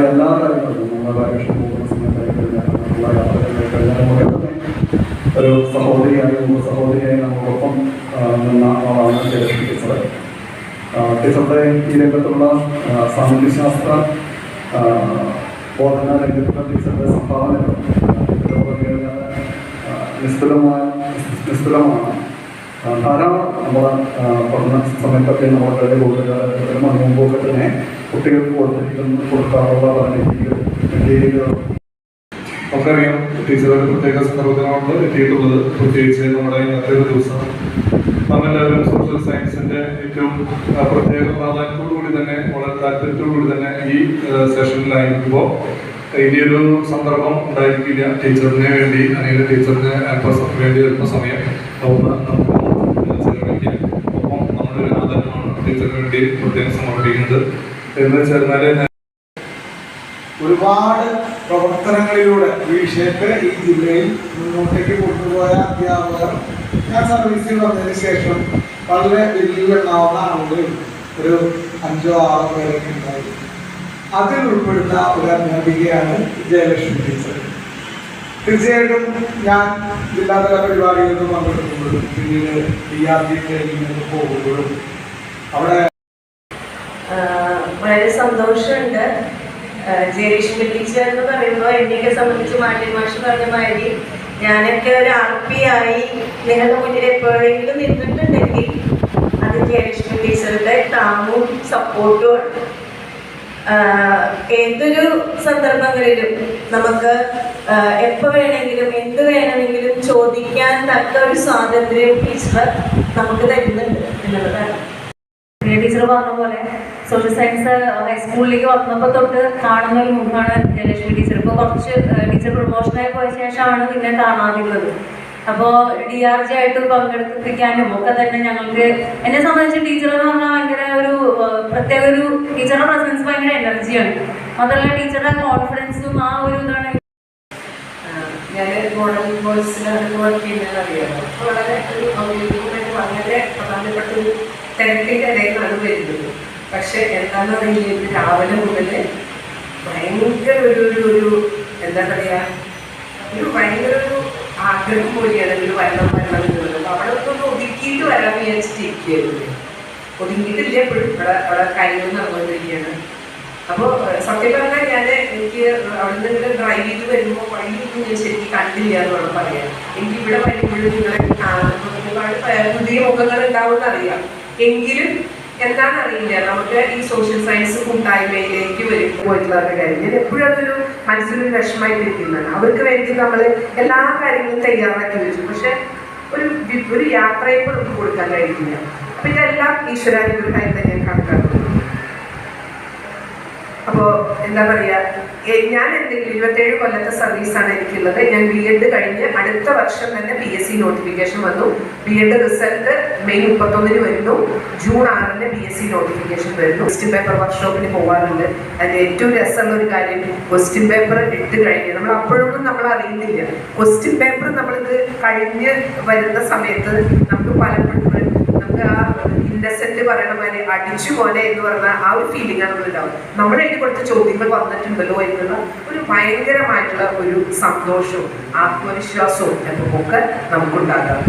എല്ലാ കാര്യങ്ങളും നമ്മുടെ നമ്മളുള്ള യാത്രകളിലേക്ക് എല്ലാവരും ഒരു സഹോദരിയായി ഉപ സഹോദരിയായി നമ്മോടൊപ്പം നിന്ന ആളാണ് ടീച്ചർ ടീച്ചറുടെ ഈ രംഗത്തുള്ള സാമൂഹ്യശാസ്ത്ര ബോധന രംഗത്തുള്ള ടീച്ചറുടെ ആ, നിസ്തുലമായ നിസ്തുലമാണ്. ധാരാളം നമ്മുടെ പഠന സമയത്തൊക്കെ നമ്മുടെ കഴിഞ്ഞ കൂടുതൽ മുമ്പൊക്കെ തന്നെ കുട്ടികൾക്ക് കൊടുത്തിരിക്കുന്ന കൊടുക്കാറുള്ള പഠന രീതികൾ നമുക്കറിയാം ടീച്ചറുടെ പ്രത്യേക സന്ദർഭത്തിനോട് എത്തിയിട്ടുള്ളത് പ്രത്യേകിച്ച് നമ്മുടെ ഇന്നത്തെ ഒരു ദിവസം. നമ്മളെല്ലാവരും സോഷ്യൽ സയൻസിന്റെ ഏറ്റവും പ്രത്യേക പ്രാധാന്യത്തോടു കൂടി തന്നെ വളരെ താല്പര്യത്തോടു കൂടി തന്നെ ഈ സെഷനിലായിരിക്കുമ്പോൾ ഇനി ഒരു സന്ദർഭം ഉണ്ടായിരിക്കില്ല. ടീച്ചറിന് വേണ്ടി അല്ലെങ്കിൽ ടീച്ചറിന് ആൽഫസത്തിന് വേണ്ടി വരുന്ന സമയം. ഒന്ന് ചെലവഴിക്കാം ഒപ്പം നമ്മുടെ ഒരു ആദരമാണ് ടീച്ചറിന് വേണ്ടി പ്രത്യേകം സമർപ്പിക്കുന്നത്. എന്ന് വെച്ചാൽ ഒരുപാട് പ്രവർത്തനങ്ങളിലൂടെ ഈ വിഷയത്തെ ഈ ജില്ലയിൽ മുന്നോട്ടേക്ക് കൊണ്ടുപോയ അധ്യാപകർ ഞാൻ സർവീസിൽ വന്നതിന് ശേഷം വളരെ വെല്ലുവിളാവുന്ന ആളുകൾ ഒരു അഞ്ചോ ആറോ പേരൊക്കെ ഉണ്ടായിരുന്നു. അതിൽ ഉൾപ്പെടുന്ന ഒരു അധ്യാപികയാണ് ജയലക്ഷ്മി ടീച്ചർ. തീർച്ചയായിട്ടും ഞാൻ ജില്ലാതല പരിപാടിയിൽ നിന്ന് പങ്കെടുക്കുമ്പോഴും പിന്നീട് ഡി ആർ ഡി ട്രെയിനിങ്ങിന് പോകുമ്പോഴും അവിടെ വളരെ സന്തോഷമുണ്ട്. ജയലക്ഷ്മി ടീച്ചർ എന്ന് പറയുമ്പോൾ എന്നെയൊക്കെ സംബന്ധിച്ച് മാറ്റി മാഷ് പറഞ്ഞ മാതിരി ഞാനൊക്കെ ഒരു ആർ പി ആയി നിങ്ങളുടെ മുന്നിൽ എപ്പോഴെങ്കിലും നിന്നിട്ടുണ്ടെങ്കിൽ അത് ജയലക്ഷ്മി ടീച്ചറുടെ താങ്ങും സപ്പോർട്ടും ഏതൊരു സന്ദർഭങ്ങളിലും നമുക്ക് എപ്പോൾ വേണമെങ്കിലും എന്ത് വേണമെങ്കിലും ചോദിക്കാൻ തക്ക ഒരു സ്വാതന്ത്ര്യം ടീച്ചർ നമുക്ക് തരുന്നുണ്ട് എന്നുള്ളതാണ്. ടീച്ചർ പറഞ്ഞ പോലെ സോഷ്യൽ സയൻസ് ഹൈസ്കൂളിലേക്ക് വന്നപ്പോൾ തൊട്ട് കാണുന്ന ഒരു മുഖമാണ് ജയലക്ഷ്മി ടീച്ചർ ഇപ്പോൾ കുറച്ച് ടീച്ചർ പ്രൊമോഷനായി പോയ ശേഷമാണ് പിന്നെ കാണാറുള്ളത് അപ്പോൾ ഡി ആർ ജി ആയിട്ട് പങ്കെടുപ്പിക്കാനും ഒക്കെ തന്നെ ഞങ്ങൾക്ക് എന്നെ സംബന്ധിച്ച് ടീച്ചർ എന്ന് പറഞ്ഞാൽ ഭയങ്കര ഒരു പ്രത്യേക ഒരു ടീച്ചറുടെ പ്രസൻസ് ഭയങ്കര എനർജിയാണ് മാത്രമല്ല ടീച്ചറുടെ കോൺഫിഡൻസും ആ ഒരു ഇതാണ്. ഞാൻ മോഡൽ കോഴ്സിലാണ് വർക്ക് ചെയ്യുന്നത് അറിയാമോ? വളരെ ഒരു ഔദ്യോഗികമായിട്ട് വളരെ പ്രധാനപ്പെട്ട ഒരു തിരക്കിന്റെ ഇടയിലാണ് വരുന്നത്. പക്ഷെ അറിയില്ല ഇത് രാവിലെ മുതൽ ഭയങ്കര ഒരു ഒരു എന്താ പറയുക ഒരു ഭയങ്കര ഒരു ആഗ്രഹം പോലെയാണ് ഒരു വരണം വരണം എന്നുള്ളത് അപ്പോൾ അവിടെ ഒന്ന് ഒതുക്കിയിട്ട് വരാൻ വിചാരിച്ചിട്ടിരിക്കുകയായിരുന്നു. ഒതുങ്ങിയിട്ടില്ല എപ്പോഴും ഇവിടെ അവിടെ കാര്യങ്ങൾ നടന്നുകൊണ്ടിരിക്കുകയാണ്. അപ്പോൾ സത്യം പറഞ്ഞാൽ ഞാൻ എനിക്ക് അവിടെ നിന്ന് ഡ്രൈവ് ചെയ്ത് വരുമ്പോൾ വഴിയൊന്നും ഞാൻ ശരിക്കും കണ്ടില്ല എന്ന് വേണം പറയാം എനിക്ക് ഇവിടെ വരുമ്പോഴും നിങ്ങളെ കാണുമ്പോൾ ഒരുപാട് പുതിയ മുഖങ്ങൾ ഉണ്ടാവുമെന്ന് അറിയാം. എങ്കിലും എന്താണെന്നറിയില്ല. നമുക്ക് ഈ സോഷ്യൽ സയൻസ് കൂട്ടായ്മയിലേക്ക് വരും. പോയിട്ടുള്ളവരുടെ കാര്യം ഞാൻ എപ്പോഴും അതൊരു മനസ്സിലൊരു വിഷമമായിട്ടിരിക്കുന്നതാണ് അവർക്ക് വേണ്ടി നമ്മൾ എല്ലാ കാര്യങ്ങളും തയ്യാറാക്കി വെച്ചു. പക്ഷെ ഒരു ഒരു നമുക്ക് കൊടുക്കാൻ കഴിയില്ല അപ്പം ഇതെല്ലാം ഈശ്വരാനുഗ്രഹമായി തന്നെ കണക്കാക്കുന്നു. അപ്പോൾ എന്താ പറയാ ഞാൻ എന്തെങ്കിലും ഇരുപത്തേഴ് കൊല്ലത്തെ സർവീസാണ് എനിക്കുള്ളത്. ഞാൻ ബി എഡ് കഴിഞ്ഞ് അടുത്ത വർഷം തന്നെ പി എസ് സി നോട്ടിഫിക്കേഷൻ വന്നു. ബി എഡ് റിസൾട്ട് മെയ് മുപ്പത്തൊന്നിന് വരുന്നു. ജൂൺ ആറിന് പി എസ് സി നോട്ടിഫിക്കേഷൻ വരുന്നു. ക്വസ്റ്റ്യൻ പേപ്പർ വർക്ക്ഷോപ്പിന് പോകാറുണ്ട് അതിൽ ഏറ്റവും രസമുള്ള ഒരു കാര്യം ക്വസ്റ്റ്യൻ പേപ്പർ ഇട്ട് കഴിഞ്ഞ് നമ്മൾ അപ്പോഴൊന്നും നമ്മൾ അറിയുന്നില്ല. ക്വസ്റ്റ്യൻ പേപ്പർ നമ്മളിത് കഴിഞ്ഞ് വരുന്ന സമയത്ത് നമുക്ക് പലപ്പോഴും നമുക്ക് ആ ഇന്നസെന്റ് പറയണ മാതിരി അടിച്ചു പോലെ എന്ന് പറഞ്ഞ ആ ഒരു ഫീലിംഗ് ആണ് നമ്മളുണ്ടാവും നമ്മുടെ എഴുതി കൊടുത്ത ചോദ്യങ്ങൾ വന്നിട്ടുണ്ടല്ലോ എന്നുള്ള ഒരു ഭയങ്കരമായിട്ടുള്ള ഒരു സന്തോഷവും ആത്മവിശ്വാസവും ഒക്കെ നമുക്കുണ്ടാകാം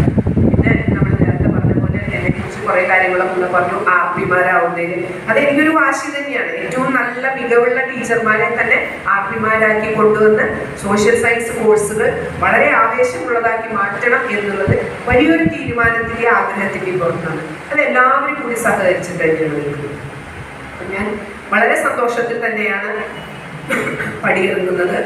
പിന്നെ നമ്മൾ നേരത്തെ പറഞ്ഞ പോലെ എന്നെ കുറിച്ച് കുറെ കാര്യങ്ങളൊക്കെ പറഞ്ഞു ആർപിമാരാവുന്നതിന് അത് എനിക്കൊരു വാശി തന്നെയാണ്. ഏറ്റവും നല്ല മികവുള്ള ടീച്ചർമാരെ തന്നെ ആർപിമാരാക്കി കൊണ്ടുവന്ന് സോഷ്യൽ സയൻസ് കോഴ്സുകൾ വളരെ ആവേശമുള്ളതാക്കി മാറ്റണം എന്നുള്ളത് വലിയൊരു തീരുമാനത്തിന്റെ ആഗ്രഹത്തിന്റെ പുറത്താണ് അത് എല്ലാവരും കൂടി സഹകരിച്ചിട്ട് തന്നെയാണ് ഞാൻ വളരെ സന്തോഷത്തിൽ തന്നെയാണ് പടിയിറങ്ങുന്നത്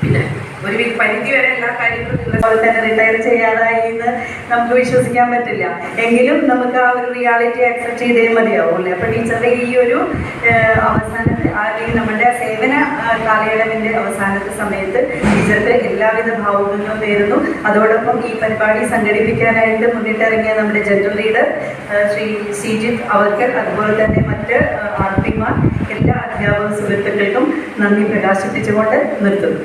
പിന്നെ ഒരു പരിധി വരെ എല്ലാ കാര്യങ്ങളും അതുപോലെ തന്നെ റിട്ടയർ ചെയ്യാതായി എന്ന് നമുക്ക് വിശ്വസിക്കാൻ പറ്റില്ല. എങ്കിലും നമുക്ക് ആ ഒരു റിയാലിറ്റി അക്സെപ്റ്റ് ചെയ്തേ മതിയാവുള്ളൂ അപ്പൊ ടീച്ചറുടെ ഈ ഒരു അവസാനം അവസാനത്തെ അല്ലെങ്കിൽ നമ്മുടെ സേവന കാലയളവിന്റെ അവസാനത്തെ സമയത്ത് ടീച്ചർക്ക് എല്ലാവിധ ഭാവുകങ്ങളും നേരുന്നു. അതോടൊപ്പം ഈ പരിപാടി സംഘടിപ്പിക്കാനായിട്ട് മുന്നിട്ടിറങ്ങിയ നമ്മുടെ ജനറൽ ലീഡർ ശ്രീ ശ്രീജിത്ത് അവർക്ക് അതുപോലെ തന്നെ മറ്റ് ആർ എല്ലാ അധ്യാപക സുഹൃത്തുക്കൾക്കും നന്ദി പ്രകാശിപ്പിച്ചുകൊണ്ട് നിർത്തുന്നു.